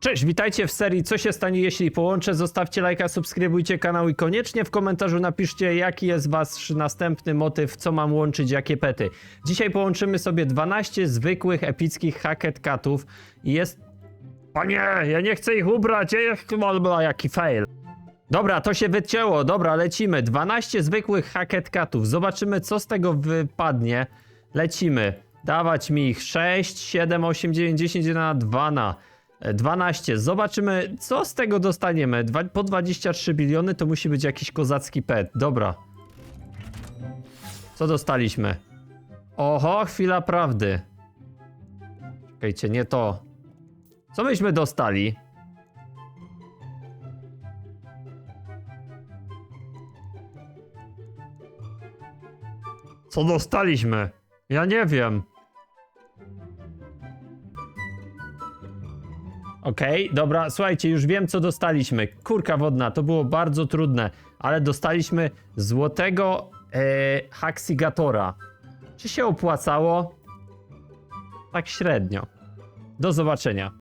Cześć, witajcie w serii Co się stanie jeśli połączę? Zostawcie lajka, subskrybujcie kanał i koniecznie w komentarzu napiszcie jaki jest wasz następny motyw, co mam łączyć, jakie pety. Dzisiaj połączymy sobie 12 zwykłych, epickich Hacket Catów i jest... O nie, ja nie chcę ich ubrać, ja ich... Albo jaki fail. Dobra, to się wycięło, dobra, lecimy. 12 zwykłych Hacket Catów, zobaczymy co z tego wypadnie. Lecimy. Dawać mi ich 6, 7, 8, 9, 10, 11, 2 na... 12. Zobaczymy, co z tego dostaniemy. Dwa, po 23 biliony to musi być jakiś kozacki pet. Dobra. Co dostaliśmy? Oho, chwila prawdy. Czekajcie, nie to. Co myśmy dostali? Co dostaliśmy? Ja nie wiem. Okej, dobra, słuchajcie, już wiem co dostaliśmy. Kurka wodna, to było bardzo trudne, ale dostaliśmy złotego e, Haxigatora. Czy się opłacało? Tak średnio. Do zobaczenia.